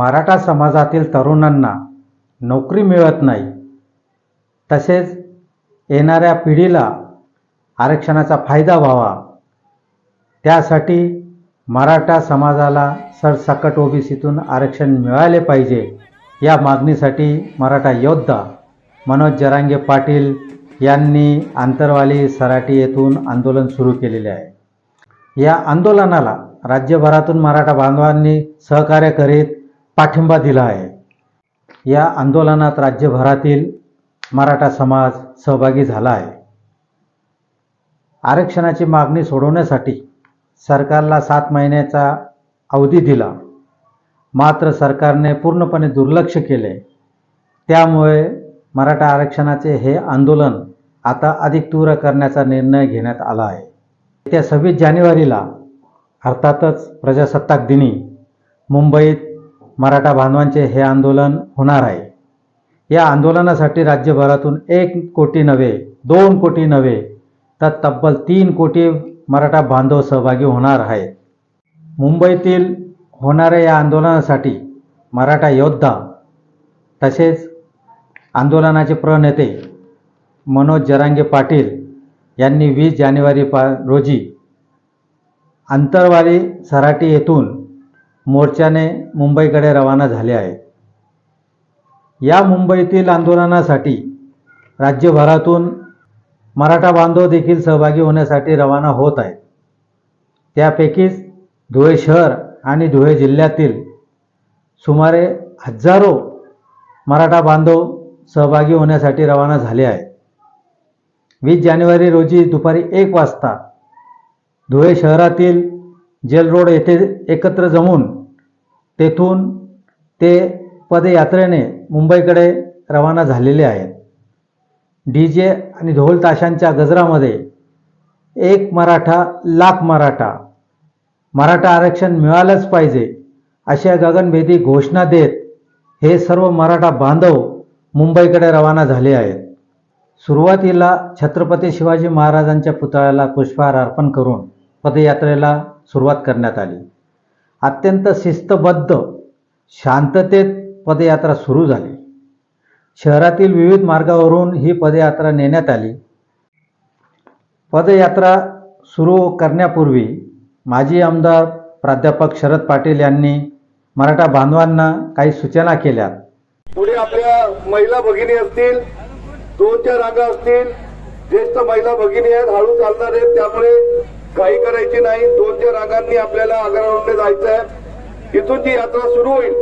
मराठा समाजातील तरुणांना नोकरी मिळत नाही. तसेच येणाऱ्या पिढीला आरक्षणाचा फायदा व्हावा. त्यासाठी मराठा समाजाला सरसकट ओबीसीतून आरक्षण मिळाले पाहिजे या मागणीसाठी मराठा योद्धा मनोज जरांगे पाटील यांनी आंतरवाली सराटी येथून आंदोलन सुरू केलेले आहे. या आंदोलनाला राज्यभरातून मराठा बांधवांनी सहकार्य करीत पाठिंबा दिला आहे. या आंदोलनात राज्यभरातील मराठा समाज सहभागी झाला आहे. आरक्षणाची मागणी सोडवण्यासाठी सरकारला सात महिन्याचा अवधी दिला. मात्र सरकारने पूर्णपणे दुर्लक्ष केले. त्यामुळे मराठा आरक्षणाचे हे आंदोलन आता अधिक तीव्र करण्याचा निर्णय घेण्यात आला आहे. येत्या सव्वीस जानेवारीला अर्थातच प्रजासत्ताक दिनी मुंबईत मराठा बांधवांचे हे आंदोलन होणार आहे. या आंदोलनासाठी राज्यभरातून एक कोटी नव्हे दोन कोटी नव्हे तर तब्बल तीन कोटी मराठा बांधव सहभागी होणार आहेत. मुंबईतील होणाऱ्या या आंदोलनासाठी मराठा योद्धा तसेच आंदोलनाचे प्रणेते मनोज जरांगे पाटील यांनी वीस जानेवारी पा रोजी आंतरवाली सराटी येथून मोर्चाने मुंबईकडे रवाना झाले आहेत या मुंबईतील आंदोलनासाठी राज्यभरातून मराठा बांधव देखील सहभागी होण्यासाठी रवाना होत आहेत. त्यापैकीच धुळे शहर आणि धुळे जिल्ह्यातील सुमारे हजारो मराठा बांधव सहभागी होण्यासाठी रवाना झाले आहेत. वीस जानेवारी रोजी दुपारी एक वाजता धुळे शहरातील जेल रोड येथे एकत्र जमून तेथून ते पदयात्रेने मुंबईकडे रवाना झालेले आहेत. डी जे आणि ढोल ताशांच्या गजरामध्ये एक मराठा लाख मराठा. मराठा आरक्षण मिळालंच पाहिजे अशा गगनभेदी घोषणा देत हे सर्व मराठा बांधव मुंबईकडे रवाना झाले आहेत. सुरुवातीला छत्रपती शिवाजी महाराजांच्या पुतळ्याला पुष्पहार अर्पण करून पदयात्रेला सुरुवात करण्यात आली. अत्यंत शिस्तबद्ध शांततेत पदयात्रा सुरू झाली. शहरातील विविध मार्गावरून ही पदयात्रा नेण्यात आली. पदयात्रा सुरू करण्यापूर्वी माजी आमदार प्राध्यापक शरद पाटील यांनी मराठा बांधवांना काही सूचना केल्या पुढे आपल्या महिला भगिनी असतील दोन चार रांगा असतील ज्येष्ठ महिला भगिनी आहेत हळू चालणार आहेत त्यामुळे काही करायची नाही. दोन चार रागांनी आपल्याला आग्रावरून जायचं आहे इथून जी यात्रा सुरू होईल.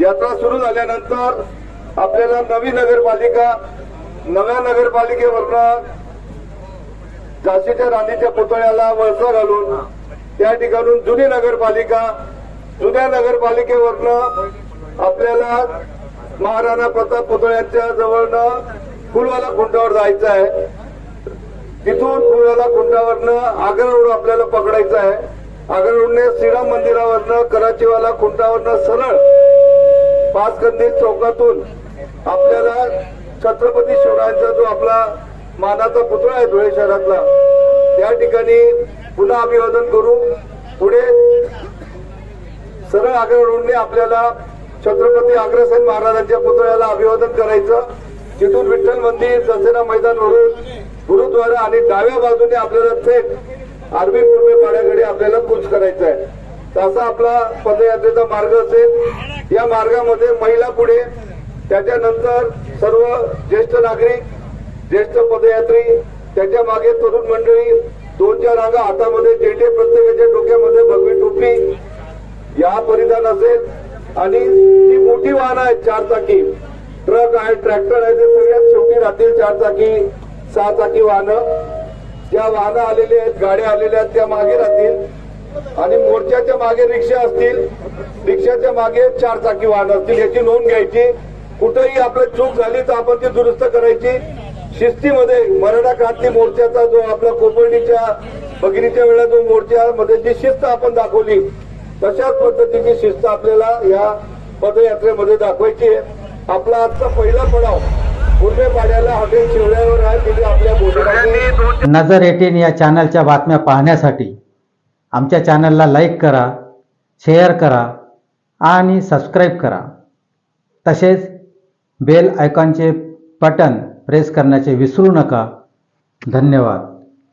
यात्रा सुरू झाल्यानंतर आपल्याला नवी नगरपालिका नव्या नगरपालिकेवरनं झाशीच्या राणीच्या पुतळ्याला वळसा घालून त्या ठिकाणून जुनी नगरपालिका जुन्या नगरपालिकेवरनं आपल्याला महाराणा प्रताप पुतळ्यांच्या जवळनं फुलवाला खुंटावर जायचं आहे तिथून पुण्याला खुंटावरनं आग्रा रोड आपल्याला पकडायचा आहे. आग्रा रोडने श्रीराम मंदिरावरनं कराचीवाला खुंटावरनं सरळ पाच कंदील चौकातून आपल्याला छत्रपती शिवरायांचा जो आपला मानाचा पुतळा आहे धुळे शहरातला त्या ठिकाणी पुन्हा अभिवादन करू. पुढे सरळ आग्रा रोडने आपल्याला छत्रपती अग्रसेन महाराजांच्या पुतळ्याला अभिवादन करायचं. तिथून विठ्ठल मंदिर दसेना मैदानवरून गुरुद्वारा आणि डाव्या बाजूने आपल्याला थेट आरबी पूर्वे पाड्याकडे आपल्याला कूच करायचं आहे. तसा आपला पदयात्रेचा मार्ग असेल. या मार्गामध्ये महिला पुढे त्याच्यानंतर सर्व ज्येष्ठ नागरिक ज्येष्ठ पदयात्री त्याच्यामागे तरुण मंडळी दोन चार रांगा हातामध्ये झेंडे प्रत्येकाच्या डोक्यामध्ये भगवी टोपी या परिधान असेल. आणि जी मोठी वाहनं आहेत चार चाकी ट्रक आहे ट्रॅक्टर आहे ते सगळ्यात शेवटी राहतील चार चाकी सहा चाकी वाहनं ज्या वाहनं आलेली आहेत गाड्या आलेल्या आहेत त्या मागे राहतील. आणि मोर्चाच्या मागे रिक्षा असतील रिक्षाच्या मागे चार चाकी वाहनं असतील याची नोंद घ्यायची. कुठेही आपली चूक झाली तर आपण ती दुरुस्त करायची. शिस्तीमध्ये मराठा क्रांती मोर्चाचा जो आपला कोपर्डीच्या भगिनीच्या वेळा जो मोर्चामध्ये जी शिस्त आपण दाखवली तशाच पद्धतीची शिस्त आपल्याला या पदयात्रेमध्ये दाखवायची आहे. आपला आजचा पहिला पडाव नजर एटीन या चॅनलच्या बातम्या पाहण्यासाठी. आमच्या चॅनलला लाईक करा शेअर करा आणि सबस्क्राईब करा. तसेच बेल आयकॉनचे बटन प्रेस करण्याचे विसरू नका. धन्यवाद.